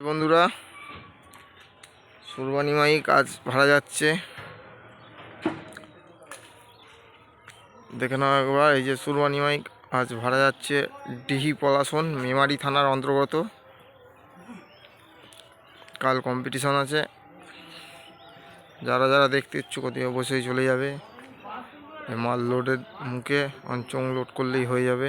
বন্ধুরা, সুরবানি মাই কাজ ভাড়া যাচ্ছে। দেখে নাও একবার, এই যে সুরবানি মাইক আজ ভাড়া যাচ্ছে ডিহি পলাশন, মেমারি থানার অন্তর্গত। কাল কম্পিটিশন আছে। যারা যারা দেখতে ইচ্ছুক অতি অবশ্যই চলে যাবে। মাল লোডের মুখে অঞ্চং লোড করলেই হয়ে যাবে।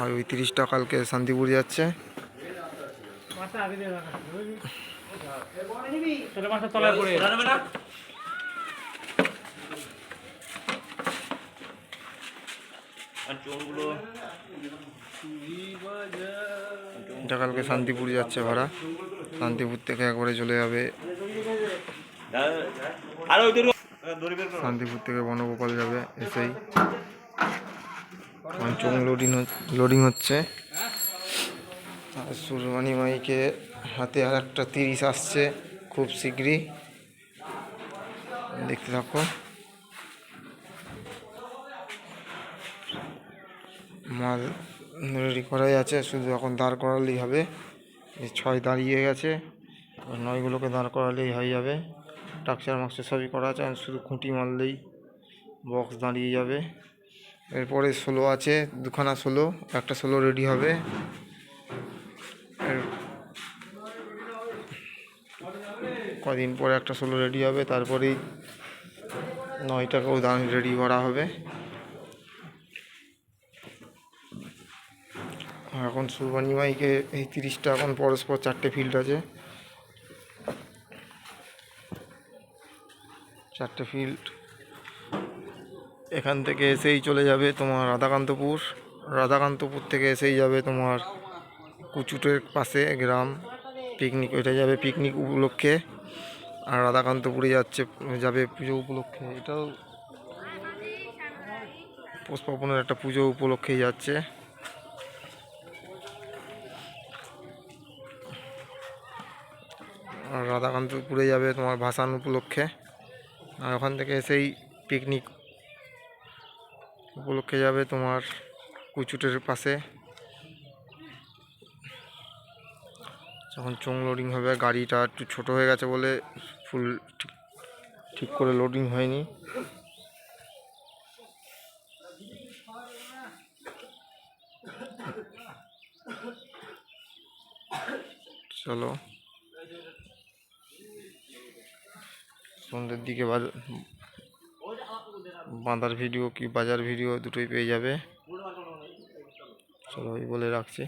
আর ওই তিরিশটা কালকে শান্তিপুর যাচ্ছে। এটা কালকে শান্তিপুর যাচ্ছে ভাড়া। শান্তিপুর থেকে একবারে চলে যাবে। শান্তিপুর থেকে বনগোপাল যাবে এসেই। লোডিং লোডিং হচ্ছে আর সুরবানি মাইকে হাতে আর একটা তিরিশ আসছে, খুব শীঘ্রই দেখতে থাকো। মাল রেডি করাই আছে, শুধু এখন দাঁড় করালেই হবে। ছয় দাঁড়িয়ে গেছে নয়গুলোকে দাঁড় করালেই হয়ে যাবে। টাকচার মাকচার সবই করা আছে শুধু খুঁটি মারলেই বক্স দাঁড়িয়ে যাবে। এরপরে ষোলো আছে, দুখানা ষোলো, একটা ষোলো রেডি হবে। কদিন পরে একটা ষোলো রেডি হবে, তারপরেই নয় নয়টাকেও দাঁড় রেডি করা হবে। এখন সুরবানি মাইকে এই তিরিশটা, এখন পরস্পর চারটে ফিল্ড আছে। চারটে ফিল্ড এখান থেকে এসেই চলে যাবে তোমার রাধাকান্তপুর। রাধাকান্তপুর থেকে এসেই যাবে তোমার কুচুটের পাশে গ্রাম। পিকনিক ওইটা যাবে পিকনিক উপলক্ষে। আর রাধাকান্তপুরে যাচ্ছে, যাবে পুজো উপলক্ষে। এটাও পুষ্পাপনের একটা পুজো উপলক্ষেই যাচ্ছে। আর রাধাকান্তপুরে যাবে তোমার ভাসান উপলক্ষে। আর ওখান থেকে এসেই পিকনিক উপলক্ষে যাবে তোমার কুচুটের পাশে। যখন চোং লোডিং হবে, গাড়িটা একটু ছোট হয়ে গেছে বলে ফুল ঠিক করে লোডিং হয়নি। চলো। সন্ধ্যের দিকে বাজ- বাঁধার ভিডিও কি বাজার ভিডিও দুটোই পেয়ে যাবে। চলো ওই বলে রাখছি।